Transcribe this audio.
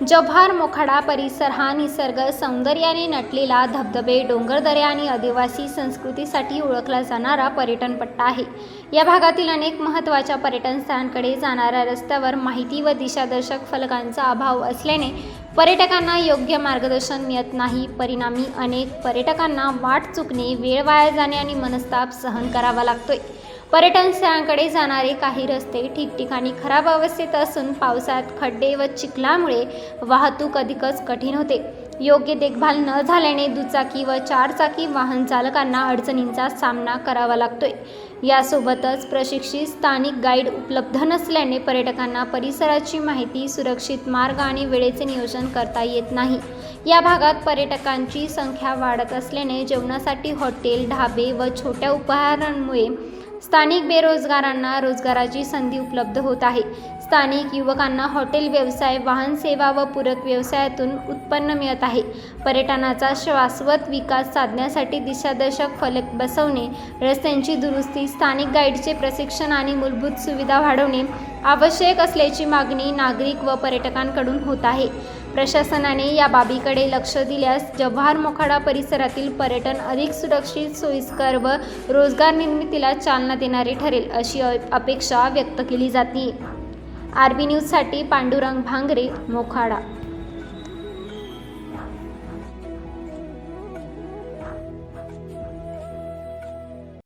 जव्हार मोखाडा परिसर हा निसर्ग सौंदर्याने नटलेला धबधबे डोंगरदऱ्या आणि आदिवासी संस्कृतीसाठी ओळखला जाणारा पर्यटन पट्टा आहे. या भागातील अनेक महत्त्वाच्या पर्यटन स्थळांकडे जाणाऱ्या रस्त्यावर माहिती व दिशादर्शक फलकांचा अभाव असल्याने पर्यटकांना योग्य मार्गदर्शन मिळत नाही. परिणामी अनेक पर्यटकांना वाट चुकणे वेळ वाया जाणे आणि मनस्ताप सहन करावा लागतोय. पर्यटन स्थळांकडे जाणारे काही रस्ते ठिकठिकाणी खराब अवस्थेत असून पावसात खड्डे व चिखलामुळे वाहतूक अधिकच कठीण होते. योग्य देखभाल न झाल्याने दुचाकी व चारचाकी वाहन चालकांना अडचणींचा सामना करावा लागतोय. यासोबतच प्रशिक्षित स्थानिक गाईड उपलब्ध नसल्याने पर्यटकांना परिसराची माहिती सुरक्षित मार्ग आणि वेळेचे नियोजन करता येत नाही. या भागात पर्यटकांची संख्या वाढत असल्याने जेवणासाठी हॉटेल ढाबे व छोट्या उपहारांमुळे स्थानिक बेरोजगारांना रोजगाराची संधी उपलब्ध होत आहे. स्थानिक युवकांना हॉटेल व्यवसाय वाहन सेवा व पूरक व्यवसायातून उत्पन्न मिळत आहे. पर्यटनाचा शाश्वत विकास साधण्यासाठी दिशादर्शक फलक बसवणे रस्त्यांची दुरुस्ती स्थानिक गाईडचे प्रशिक्षण आणि मूलभूत सुविधा वाढवणे आवश्यक असल्याची मागणी नागरिक व पर्यटकांकडून होत आहे. प्रशासनाने या बाबीकडे लक्ष दिल्यास जव्हार मोखाडा परिसरातील पर्यटन अधिक सुरक्षित सोयीस्कर व रोजगार निर्मितीला चालना देणारे ठरेल अशी अपेक्षा व्यक्त केली जाते. आर बी न्यूजसाठी पांडुरंग भांगरे मोखाडा.